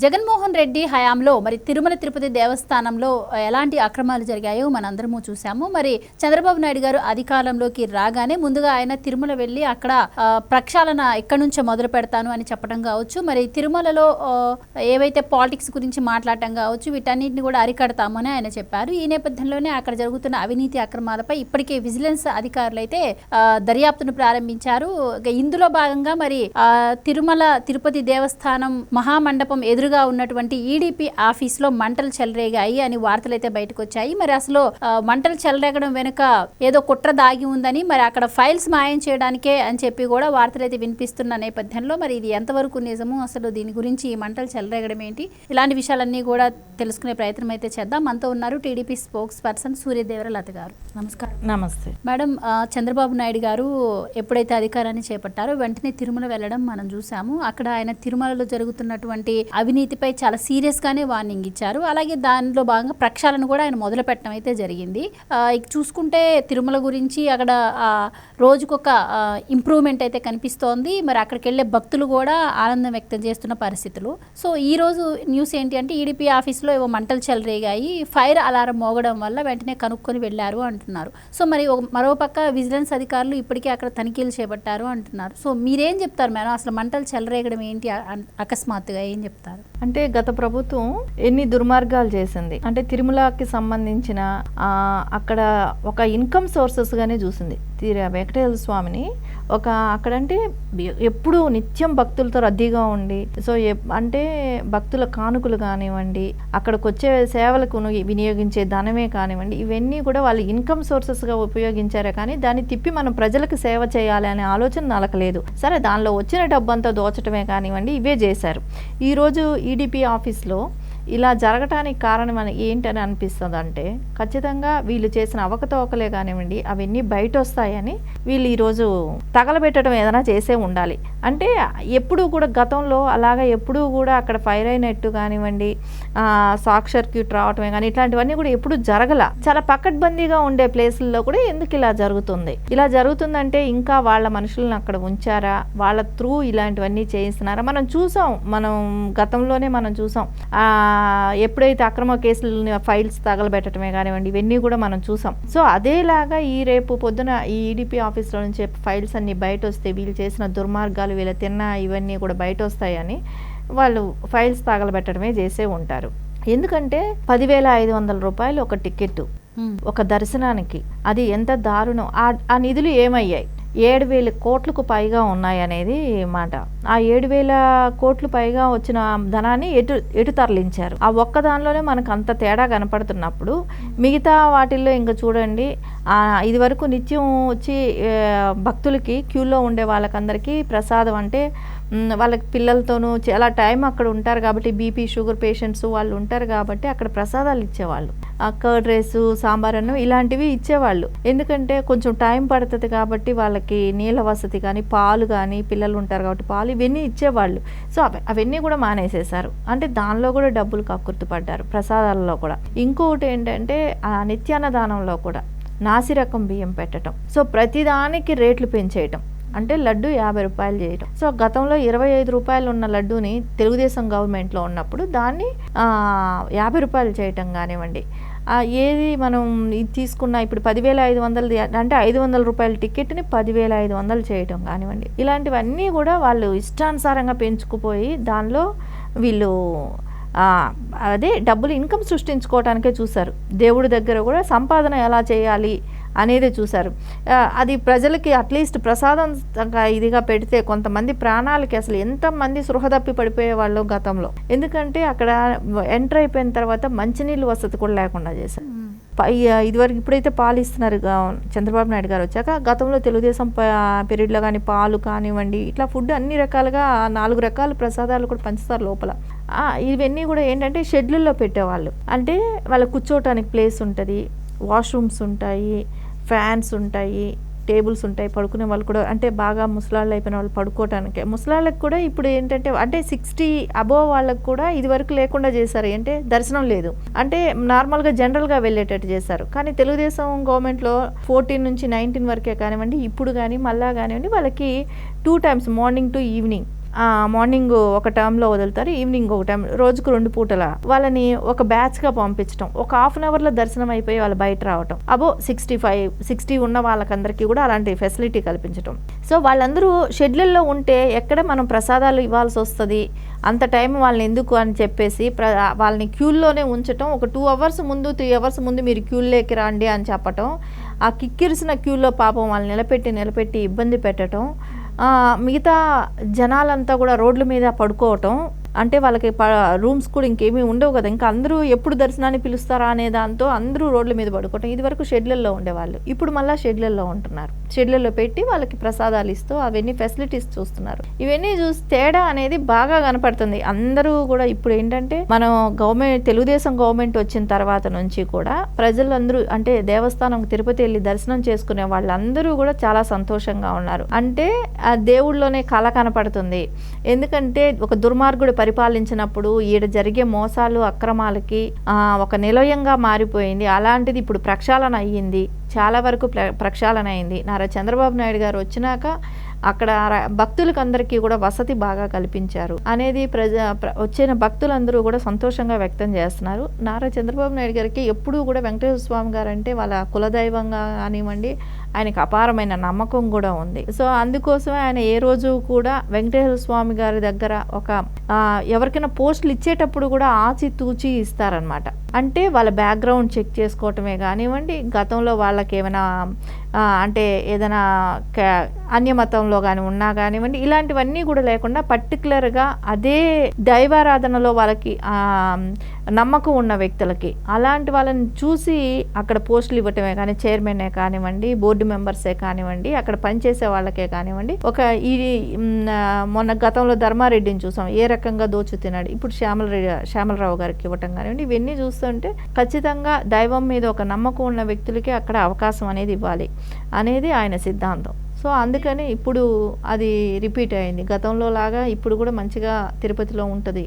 Jaganmohan Reddy హయాంలో మరి తిరుమల తిరుపతి దేవస్థానంలో ఎలాంటి అక్రమాలు జరిగాయో మనందరము చూసాము మరి చంద్రబాబు నాయుడు గారు అధికారంలోకి రాగానే ముందుగా ఆయన తిరుమల వెళ్ళి అక్కడ ఆ, ప్రక్షాళన ఎక్కడి నుంచో మొదలు పెడతాను అని చెప్పడం కావచ్చు. మరి తిరుమలలో ఏవైతే పాలిటిక్స్ గురించి మాట్లాడటం కావచ్చు వీటన్నిటిని కూడా అరికడతామని ఆయన చెప్పారు. ఈ నేపథ్యంలోనే అక్కడ జరుగుతున్న అవినీతి అక్రమాలపై ఇప్పటికే విజిలెన్స్ అధికారులు అయితే దర్యాప్తును ప్రారంభించారు. ఇందులో భాగంగా మరి ఆ, తిరుమల తిరుపతి దేవస్థానం మహామండపం ఎదురుగా ఉన్నటువంటి ఈడీపీ ఆఫీస్లో మంటలు చెలరేగాయి అని వార్తలు అయితే బయటకు వచ్చాయి మరి అసలు మంటలు చెలరేగడం వెనుక ఏదో కుట్ర దాగి ఉందని మరి అక్కడ ఫైల్స్ మాయం చేయడానికే అని చెప్పి కూడా వార్తలు అయితే వినిపిస్తున్న నేపథ్యంలో మరి ఇది ఎంతవరకు నిజము? అసలు దీని గురించి ఈ మంటలు చెలరేగడం ఏంటి? ఇలాంటి విషయాలన్నీ కూడా తెలుసుకునే ప్రయత్నం అయితే చేద్దాం. మనతో ఉన్నారు TDP spokesperson Suryadevara Latha garu. నమస్కారం. నమస్తే. మేడం చంద్రబాబు నాయుడు గారు ఎప్పుడైతే అధికారాన్ని చేపట్టారో వెంటనే తిరుమల వెళ్ళడం మనం చూసాము. అక్కడ ఆయన తిరుమలలో జరుగుతున్నటువంటి అవినీతిపై చాలా సీరియస్గానే వార్నింగ్ ఇచ్చారు. అలాగే దానిలో భాగంగా ప్రక్షాళన కూడా ఆయన మొదలు పెట్టడం అయితే జరిగింది. ఇక చూసుకుంటే తిరుమల గురించి అక్కడ రోజుకొక ఇంప్రూవ్మెంట్ అయితే కనిపిస్తోంది. మరి అక్కడికి వెళ్ళే భక్తులు కూడా ఆనందం వ్యక్తం చేస్తున్న పరిస్థితులు. సో ఈ రోజు న్యూస్ ఏంటి అంటే ఈడిపి ఆఫీస్లో ఏవో మంటలు చెలరేగాయి. ఫైర్ అలారం మోగడం వల్ల వెంటనే కనుక్కొని వెళ్ళారు అంటున్నారు. సో మరి మరోపక్క విజిలెన్స్ అధికారులు ఇప్పటికే అక్కడ తనిఖీలు చేపట్టారు అంటున్నారు. సో మీరేం చెప్తారు మేడం? అసలు మంటలు చెలరేగడం ఏంటి? అన్- అకస్మాత్తుగా ఏం చెప్తారు? అంటే గత ప్రభుత్వం ఎన్ని దుర్మార్గాలు చేసింది. అంటే తిరుమలకి సంబంధించిన అక్కడ ఒక ఇన్కమ్ సోర్సెస్ గానే చూసింది. వెంకటేశ్వర స్వామిని. ఒక అక్కడంటే బి- ఎప్పుడూ నిత్యం భక్తులతో రద్దీగా ఉండి సో అంటే భక్తుల కానుకలు కానివ్వండి అక్కడికి వచ్చే సేవలకు వినియోగించే ధనమే కానివ్వండి ఇవన్నీ కూడా వాళ్ళు ఇన్కమ్ సోర్సెస్గా ఉపయోగించారే కానీ దాన్ని తిప్పి మనం ప్రజలకు సేవ చేయాలి అనే ఆలోచన నలకలేదు. సరే దానిలో వచ్చిన డబ్బంతా దోచటమే కానివ్వండి ఇవే చేశారు. ఈరోజు ఈడీపీ ఆఫీస్లో ఇలా జరగటానికి కారణం అని ఏంటని అనిపిస్తుంది అంటే ఖచ్చితంగా వీళ్ళు చేసిన అవకతవకలే కానివ్వండి అవన్నీ బయట వస్తాయని వీళ్ళు ఈరోజు తగలబెట్టడం ఏదైనా చేసే ఉండాలి. అంటే ఎప్పుడూ కూడా గతంలో అలాగా ఎప్పుడూ కూడా అక్కడ ఫైర్ అయినట్టు కానివ్వండి ఆ, షాక్ సర్క్యూట్ రావటమే కానీ ఇట్లాంటివన్నీ కూడా ఎప్పుడు జరగల. చాలా పకడ్బందీగా ఉండే ప్లేసుల్లో కూడా ఎందుకు ఇలా జరుగుతుంది? ఇలా జరుగుతుందంటే ఇంకా వాళ్ళ మనుషులను అక్కడ ఉంచారా? వాళ్ళ త్రూ ఇలాంటివన్నీ చేయిస్తున్నారా? మనం చూసాం మనం గతంలోనే మనం చూసాం. ఎప్పుడైతే అక్రమ కేసులు ఫైల్స్ తగలబెట్టడమే కానివ్వండి ఇవన్నీ కూడా మనం చూసాం. సో అదేలాగా ఈ రేపు పొద్దున ఈ ఈడీపీ ఆఫీస్లో నుంచి ఫైల్స్ అన్ని బయట వస్తే వీళ్ళు చేసిన దుర్మార్గాలు వీళ్ళ తిన్న ఇవన్నీ కూడా బయట వస్తాయని వాళ్ళు ఫైల్స్ తగలబెట్టడమే చేసే ఉంటారు. ఎందుకంటే పదివేల ఐదు వందల రూపాయలు ఒక టికెట్. ఒక దర్శనానికి. అది ఎంత దారుణం. ఆ నిధులు ఏమయ్యాయి? ఏడు వేల కోట్లకు పైగా ఉన్నాయనేది మాట. ఆ ఏడు వేల కోట్లు పైగా వచ్చిన ధనాన్ని ఎటు ఎటు తరలించారు? ఆ ఒక్క దానిలోనే మనకు అంత తేడా కనపడుతున్నప్పుడు మిగతా వాటిల్లో ఇంకా చూడండి ఇది వరకు నిత్యం వచ్చి భక్తులకి క్యూలో ఉండే వాళ్ళకందరికీ ప్రసాదం అంటే వాళ్ళకి పిల్లలతోనూ చాలా టైం అక్కడ ఉంటారు కాబట్టి బీపీ షుగర్ పేషెంట్స్ వాళ్ళు ఉంటారు కాబట్టి అక్కడ ప్రసాదాలు ఇచ్చేవాళ్ళు. కర్డ్ రైస్ సాంబార్ అన్నం ఇలాంటివి ఇచ్చేవాళ్ళు. ఎందుకంటే కొంచెం టైం పడుతుంది కాబట్టి వాళ్ళకి నీళ్ళ వసతి కానీ పాలు కానీ పిల్లలు ఉంటారు కాబట్టి పాలు ఇవన్నీ ఇచ్చేవాళ్ళు. సో అవి అవన్నీ కూడా మానేసేశారు. అంటే దానిలో కూడా డబ్బులు కక్కుర్తి పడ్డారు ప్రసాదాలలో కూడా. ఇంకొకటి ఏంటంటే ఆ నిత్యాన్నదానంలో కూడా నాసిరకం బియ్యం పెట్టడం సో ప్రతిదానికి రేట్లు పెంచేయటం. అంటే లడ్డు యాభై రూపాయలు చేయటం. సో గతంలో ఇరవై ఐదు రూపాయలు ఉన్న లడ్డూని తెలుగుదేశం గవర్నమెంట్లో ఉన్నప్పుడు దాన్ని యాభై రూపాయలు చేయటం కానివ్వండి. ఏది మనం ఇది తీసుకున్న ఇప్పుడు పదివేల ఐదు వందలది అంటే ఐదు వందల రూపాయల టికెట్ని పదివేల ఐదు వందలు చేయటం కానివ్వండి. ఇలాంటివన్నీ కూడా వాళ్ళు ఇష్టానుసారంగా పెంచుకుపోయి దానిలో వీళ్ళు అదే డబ్బులు ఇన్కమ్ సృష్టించుకోవటానికే చూశారు. దేవుడి దగ్గర కూడా సంపాదన ఎలా చేయాలి అనేది చూశారు. అది ప్రజలకి అట్లీస్ట్ ప్రసాదం ఇదిగా పెడితే కొంతమంది ప్రాణాలకి అసలు ఎంతమంది సృహ తప్పి పడిపోయే వాళ్ళు గతంలో. ఎందుకంటే అక్కడ ఎంటర్ అయిపోయిన తర్వాత మంచినీళ్ళు వసతి కూడా లేకుండా చేశారు. ఇదివరకు ఇప్పుడైతే పాలు ఇస్తున్నారు చంద్రబాబు నాయుడు గారు వచ్చాక గతంలో తెలుగుదేశం పీరియడ్లో కానీ పాలు కానివ్వండి ఇట్లా ఫుడ్ అన్ని రకాలుగా నాలుగు రకాల ప్రసాదాలు కూడా పంచుతారు లోపల. ఇవన్నీ కూడా ఏంటంటే షెడ్యూల్లో పెట్టేవాళ్ళు. అంటే వాళ్ళ కూర్చోవటానికి ప్లేస్ ఉంటుంది వాష్రూమ్స్ ఉంటాయి ఫ్యాన్స్ ఉంటాయి టేబుల్స్ ఉంటాయి పడుకునే వాళ్ళు కూడా అంటే బాగా ముసలాళ్ళు అయిపోయిన వాళ్ళు పడుకోవటానికి. ముసలాళ్ళకి కూడా ఇప్పుడు ఏంటంటే అంటే సిక్స్టీ అబోవ్ వాళ్ళకి కూడా ఇదివరకు లేకుండా చేశారు. అంటే దర్శనం లేదు. అంటే నార్మల్గా జనరల్గా వెళ్ళేటట్టు చేశారు. కానీ తెలుగుదేశం గవర్నమెంట్లో ఫోర్టీన్ నుంచి నైన్టీన్ వరకే కానివ్వండి ఇప్పుడు కానీ మళ్ళా కానివ్వండి వాళ్ళకి two times morning to evening morning ఒక టర్మ్లో వదులుతారు ఈవినింగ్ ఒక టైం రోజుకు రెండు పూటల. వాళ్ళని ఒక బ్యాచ్గా పంపించడం ఒక హాఫ్ అన్ అవర్లో దర్శనం అయిపోయి వాళ్ళు బయట రావటం. అబో సిక్స్టీ ఫైవ్ సిక్స్టీ ఉన్న వాళ్ళకందరికీ కూడా అలాంటి ఫెసిలిటీ కల్పించడం సో వాళ్ళందరూ షెడ్యూల్లో ఉంటే ఎక్కడ మనం ప్రసాదాలు ఇవ్వాల్సి వస్తుంది? అంత టైం వాళ్ళని ఎందుకు అని చెప్పేసి ప్ర వాళ్ళని క్యూల్లోనే ఉంచటం ఒక టూ అవర్స్ ముందు త్రీ అవర్స్ ముందు మీరు క్యూల్లోకి రండి అని చెప్పటం ఆ కిక్కిరిసిన క్యూలో పాపం వాళ్ళని నిలబెట్టి నిలబెట్టి ఇబ్బంది పెట్టడం మిగతా జనాలంతా కూడా రోడ్ల మీద పడుకోవటం అంటే వాళ్ళకి రూమ్స్ కూడా ఇంకేమీ ఉండవు కదా. ఇంకా అందరూ ఎప్పుడు దర్శనాన్ని పిలుస్తారా అనే దాంతో అందరూ రోడ్ల మీద పడుకోవటం. ఇది వరకు షెడ్లలో ఉండేవాళ్ళు. ఇప్పుడు మళ్ళీ షెడ్లలో ఉంటున్నారు. షెడ్లలో పెట్టి వాళ్ళకి ప్రసాదాలు ఇస్తూ అవన్నీ ఫెసిలిటీస్ చూస్తున్నారు. ఇవన్నీ చూసి తేడా అనేది బాగా కనపడుతుంది. అందరూ కూడా ఇప్పుడు ఏంటంటే మనం గవర్నమెంట్ తెలుగుదేశం గవర్నమెంట్ వచ్చిన తర్వాత నుంచి కూడా ప్రజలందరూ అంటే దేవస్థానం తిరుపతి వెళ్ళి దర్శనం చేసుకునే వాళ్ళందరూ కూడా చాలా సంతోషంగా ఉన్నారు. అంటే ఆ దేవుళ్ళలోనే కళ కనపడుతుంది. ఎందుకంటే ఒక దుర్మార్గుడు పరిపాలించినప్పుడు ఈడ జరిగే మోసాలు అక్రమాలకి ఒక నిలయంగా మారిపోయింది. అలాంటిది ఇప్పుడు ప్రక్షాళన అయ్యింది. చాలా వరకు ప్ర ప్రక్షాళన అయింది నారా చంద్రబాబు నాయుడు గారు వచ్చినాక అక్కడ భక్తులకు అందరికీ కూడా వసతి బాగా కల్పించారు. అనేది ప్రజ వచ్చిన భక్తులందరూ కూడా సంతోషంగా వ్యక్తం చేస్తున్నారు. నారా చంద్రబాబు నాయుడు గారికి ఎప్పుడూ కూడా వెంకటేశ్వర స్వామి గారు అంటే వాళ్ళ కులదైవంగా కానివ్వండి ఆయనకు అపారమైన నమ్మకం కూడా ఉంది. సో అందుకోసమే ఆయన ఏ రోజు కూడా వెంకటేశ్వర స్వామి గారి దగ్గర ఒక ఎవరికైనా పోస్టులు ఇచ్చేటప్పుడు కూడా ఆచితూచి ఇస్తారనమాట అంటే వాళ్ళ బ్యాక్గ్రౌండ్ చెక్ చేసుకోవటమే కానివ్వండి గతంలో వాళ్ళకి ఏమైనా అంటే ఏదైనా క- అన్యమతంలో కానీ ఉన్నా కానివ్వండి ఇలాంటివన్నీ కూడా లేకుండా పర్టికులర్గా అదే దైవారాధనలో వాళ్ళకి నమ్మకం ఉన్న వ్యక్తులకి అలాంటి వాళ్ళని చూసి అక్కడ పోస్టులు ఇవ్వటమే కానీ చైర్మనే కానివ్వండి బోర్డు మెంబర్సే కానివ్వండి అక్కడ పనిచేసే వాళ్ళకే కానివ్వండి ఒక ఈ మొన్న గతంలో ధర్మారెడ్డిని చూసాం ఏ రకంగా దోచు తినాడు. ఇప్పుడు శ్యామల శ్యామలరావు గారికి ఇవ్వటం కానివ్వండి ఇవన్నీ చూస్తుంటే ఖచ్చితంగా దైవం మీద ఒక నమ్మకం ఉన్న వ్యక్తులకి అక్కడ అవకాశం అనేది ఇవ్వాలి అనేది ఆయన సిద్ధాంతం. సో అందుకని ఇప్పుడు అది రిపీట్ అయింది. గతంలో లాగా ఇప్పుడు కూడా మంచిగా తిరుపతిలో ఉంటుంది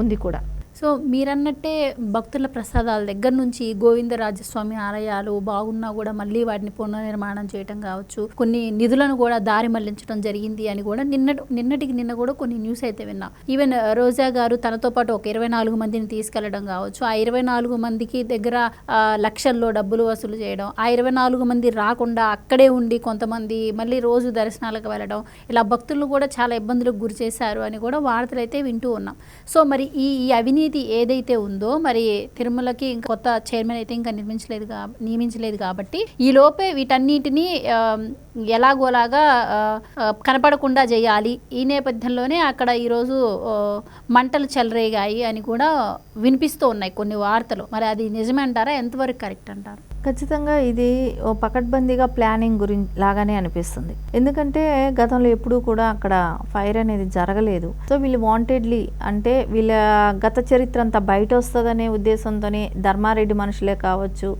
ఉంది కూడా. సో మీరన్నట్టే భక్తుల ప్రసాదాల దగ్గర నుంచి గోవిందరాజస్వామి ఆలయాలు బాగున్నా కూడా మళ్ళీ వాటిని పునర్నిర్మాణం చేయటం కావచ్చు. కొన్ని నిధులను కూడా దారి మళ్ళించడం జరిగింది అని కూడా నిన్న నిన్నటికి నిన్న కూడా కొన్ని న్యూస్ అయితే విన్నా. ఈవెన్ రోజా గారు తనతో పాటు ఒక ఇరవై నాలుగు మందిని తీసుకెళ్ళడం కావచ్చు. ఆ ఇరవై నాలుగు మందికి దగ్గర లక్షల్లో డబ్బులు వసూలు చేయడం ఆ ఇరవై నాలుగు మంది రాకుండా అక్కడే ఉండి కొంతమంది మళ్ళీ రోజు దర్శనాలకు వెళ్ళడం ఇలా భక్తులు కూడా చాలా ఇబ్బందులకు గురి చేశారు అని కూడా వార్తలు అయితే వింటూ ఉన్నాం. సో మరి ఈ అవినీతి అవినీతి ఏదైతే ఉందో మరి తిరుమలకి ఇంకా కొత్త చైర్మన్ అయితే ఇంకా నిర్మించలేదు నియమించలేదు కాబట్టి ఈ లోపే వీటన్నిటిని ఎలాగోలాగా కనపడకుండా చేయాలి. ఈ నేపథ్యంలోనే అక్కడ ఈరోజు మంటలు చెలరేగాయి అని కూడా వినిపిస్తూ ఉన్నాయి కొన్ని వార్తలు. మరి అది నిజమంటారా? ఎంతవరకు కరెక్ట్ అంటారు? ఖచ్చితంగా ఇది ఓ పకడ్బందీగా ప్లానింగ్ గురించి లాగానే అనిపిస్తుంది. ఎందుకంటే గతంలో ఎప్పుడూ కూడా అక్కడ ఫైర్ అనేది జరగలేదు. సో వీళ్ళు వాంటెడ్లీ అంటే వీళ్ళ గత చరిత్ర అంతా బయట వస్తుందనే ఉద్దేశంతోనే ధర్మారెడ్డి మనుషులే కావచ్చు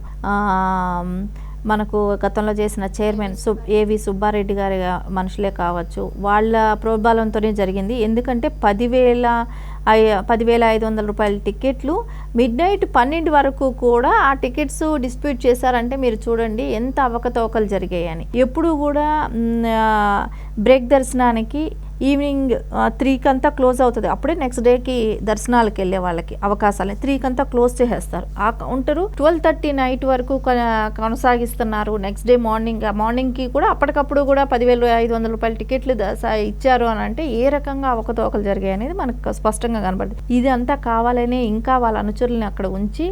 మనకు గతంలో చేసిన చైర్మన్ సు ఏవి సుబ్బారెడ్డి గారి మనుషులే కావచ్చు వాళ్ళ ప్రోద్బలంతోనే జరిగింది. ఎందుకంటే పదివేల పదివేల ఐదు వందల రూపాయల టికెట్లు మిడ్ నైట్ పన్నెండు వరకు కూడా ఆ టికెట్స్ డిస్ప్యూట్ చేశారంటే మీరు చూడండి ఎంత అవకతవకలు జరిగాయని. ఎప్పుడు కూడా బ్రేక్ దర్శనానికి ఈవినింగ్ త్రీకి అంతా క్లోజ్ అవుతుంది. అప్పుడే నెక్స్ట్ డేకి దర్శనాలకు వెళ్ళే వాళ్ళకి అవకాశాలు. త్రీకి అంతా క్లోజ్ చేసేస్తారు. ఆ కౌంటరు ట్వెల్వ్ థర్టీ నైట్ వరకు కొనసాగిస్తున్నారు. నెక్స్ట్ డే మార్నింగ్ మార్నింగ్కి కూడా అప్పటికప్పుడు కూడా పదివేలు ఐదు వందల రూపాయల టికెట్లు ఇచ్చారు అని అంటే ఏ రకంగా అవకతవకలు జరిగాయి అనేది మనకు స్పష్టంగా కనబడుతుంది. ఇది అంతా కావాలనే ఇంకా వాళ్ళ అనుచరుల్ని అక్కడ ఉంచి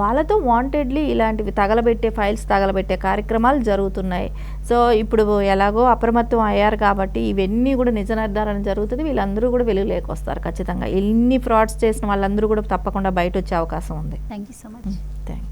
వాళ్ళతో వాంటెడ్లీ ఇలాంటివి తగలబెట్టే ఫైల్స్ తగలబెట్టే కార్యక్రమాలు జరుగుతున్నాయి. సో ఇప్పుడు ఎలాగో అప్రమత్తం అయ్యారు కాబట్టి ఇవన్నీ కూడా నిజ నిర్ధారణ జరుగుతుంది వీళ్ళందరూ కూడా వెలుగులోకి వస్తారు ఖచ్చితంగా. ఎన్ని ఫ్రాడ్స్ చేసిన వాళ్ళందరూ కూడా తప్పకుండా బయట వచ్చే అవకాశం ఉంది. Thank you so much thank you